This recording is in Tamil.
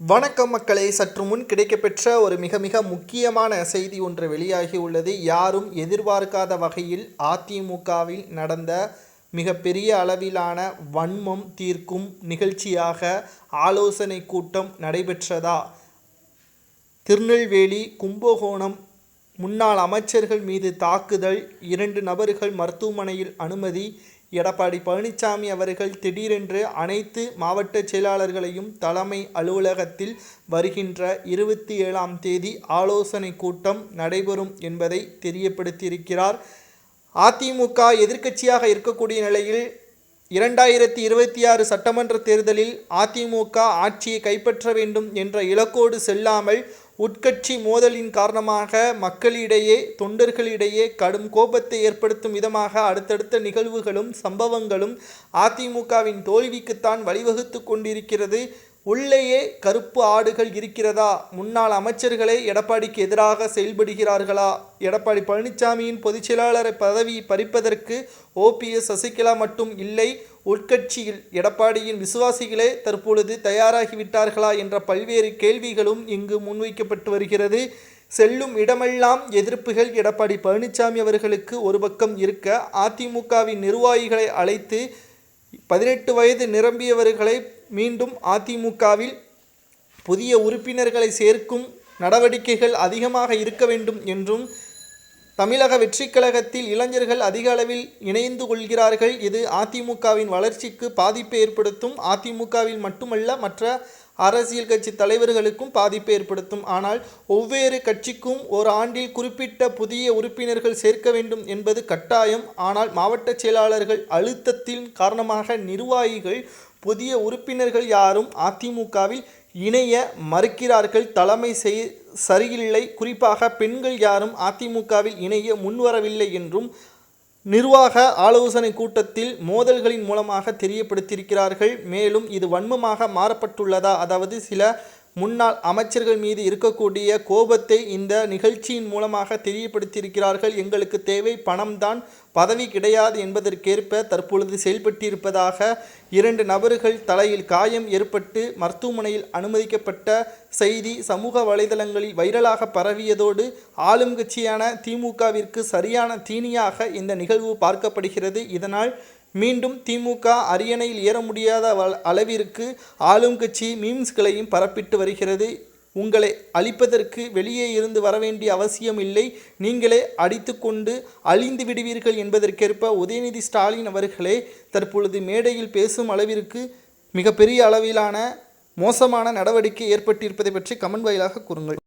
வணக்கம் மக்களே சற்று முன் கிடைக்கப்பெற்ற ஒரு மிக மிக முக்கியமான செய்தி ஒன்று வெளியாகி உள்ளது. யாரும் எதிர்பார்க்காத வகையில் அதிமுகவில் நடந்த மிகப்பெரிய அளவிலான வன்மம் தீர்க்கும் நிகழ்ச்சியாக ஆலோசனை கூட்டம் நடைபெற்றதா? திருநெல்வேலி கும்பகோணம் முன்னாள் அமைச்சர்கள் மீது தாக்குதல் இரண்டு நபர்கள் மருத்துவமனையில் அனுமதி எடப்பாடி பழனிசாமி அவர்கள் திடீரென்று அனைத்து மாவட்ட செயலாளர்களையும் தலைமை அலுவலகத்தில் வருகின்ற இருபத்தி ஏழாம் தேதி ஆலோசனை கூட்டம் நடைபெறும் என்பதை தெரியப்படுத்தியிருக்கிறார். அதிமுக எதிர்க்கட்சியாக இருக்கக்கூடிய நிலையில் இரண்டாயிரத்தி இருபத்தி ஆறு சட்டமன்ற தேர்தலில் அதிமுக ஆட்சியை கைப்பற்ற வேண்டும் என்ற இலக்கோடு செல்லாமல் உட்கட்சி மோதலின் காரணமாக மக்களிடையே தொண்டர்களிடையே கடும் கோபத்தை ஏற்படுத்தும் விதமாக அடுத்தடுத்த நிகழ்வுகளும் சம்பவங்களும் அதிமுகவின் தோல்விக்குத்தான் வழிவகுத்து கொண்டிருக்கிறது. உள்ளேயே கருப்பு ஆடுகள் இருக்கிறதா? முன்னாள் அமைச்சர்களே எடப்பாடிக்கு எதிராக செயல்படுகிறார்களா? எடப்பாடி பழனிசாமியின் பொதுச் செயலாளரை பதவி பறிப்பதற்கு ஓபிஎஸ் சசிகலா மட்டும் இல்லை உட்கட்சியில் எடப்பாடியின் விசுவாசிகளே தற்பொழுது தயாராகிவிட்டார்களா என்ற பல்வேறு கேள்விகளும் இங்கு முன்வைக்கப்பட்டு வருகிறது. செல்லும் இடமெல்லாம் எதிர்ப்புகள் எடப்பாடி பழனிசாமி அவர்களுக்கு ஒரு பக்கம் இருக்க அதிமுகவின் நிர்வாகிகளை அழைத்து பதினெட்டு வயது நிரம்பியவர்களை மீண்டும் அதிமுகவில் புதிய உறுப்பினர்களை சேர்க்கும் நடவடிக்கைகள் அதிகமாக இருக்க வேண்டும் என்றும் தமிழக வெற்றிக் கழகத்தில் இளைஞர்கள் அதிக அளவில் இணைந்து கொள்கிறார்கள். இது அதிமுகவின் வளர்ச்சிக்கு பாதிப்பை ஏற்படுத்தும் அதிமுகவில் மட்டுமல்ல மற்ற அரசியல் கட்சி தலைவர்களுக்கும் பாதிப்பை ஏற்படுத்தும். ஆனால் ஒவ்வொரு கட்சிக்கும் ஒரு ஆண்டில் குறிப்பிட்ட புதிய உறுப்பினர்கள் சேர்க்க வேண்டும் என்பது கட்டாயம். ஆனால் மாவட்ட செயலாளர்கள் அழுத்தத்தின் காரணமாக நிர்வாகிகள் புதிய உறுப்பினர்கள் யாரும் அதிமுகவில் இணைய மறுக்கிறார்கள். தலைமை செய் சரியில்லை. குறிப்பாக பெண்கள் யாரும் அதிமுகவில் இணைய முன்வரவில்லை என்றும் நிர்வாக ஆலோசனை கூட்டத்தில் மோதல்களின் மூலமாக தெரியப்படுத்தியிருக்கிறார்கள். மேலும் இது வன்மமாக மாறப்பட்டுள்ளதா? அதாவது சில முன்னாள் அமைச்சர்கள் மீது இருக்கக்கூடிய கோபத்தை இந்த நிகழ்ச்சியின் மூலமாக தெரியப்படுத்தியிருக்கிறார்கள். எங்களுக்கு தேவை பணம்தான் பதவி கிடையாது என்பதற்கேற்ப தற்பொழுது செயல்பட்டிருப்பதாக இரண்டு நபர்கள் தலையில் காயம் ஏற்பட்டு மருத்துவமனையில் அனுமதிக்கப்பட்ட செய்தி சமூக வலைதளங்களில் வைரலாக பரவியதோடு ஆளும் கட்சியான திமுகவிற்கு சரியான தீனியாக இந்த நிகழ்வு பார்க்கப்படுகிறது. இதனால் மீண்டும் திமுக அரியணையில் ஏற முடியாத அளவிற்கு ஆளும் கட்சி மீம்ஸ்களையும் பரப்பிட்டு வருகிறது. உங்களை அழிப்பதற்கு வெளியே இருந்து வரவேண்டிய அவசியம் இல்லை. நீங்களே அடித்துக்கொண்டு அழிந்து விடுவீர்கள் என்பதற்கேற்ப உதயநிதி ஸ்டாலின் அவர்களே தற்பொழுது மேடையில் பேசும் அளவிற்கு மிகப்பெரிய அளவிலான மோசமான நடவடிக்கை ஏற்பட்டிருப்பதை பற்றி கமெண்ட் வாயிலாக கூறுங்கள்.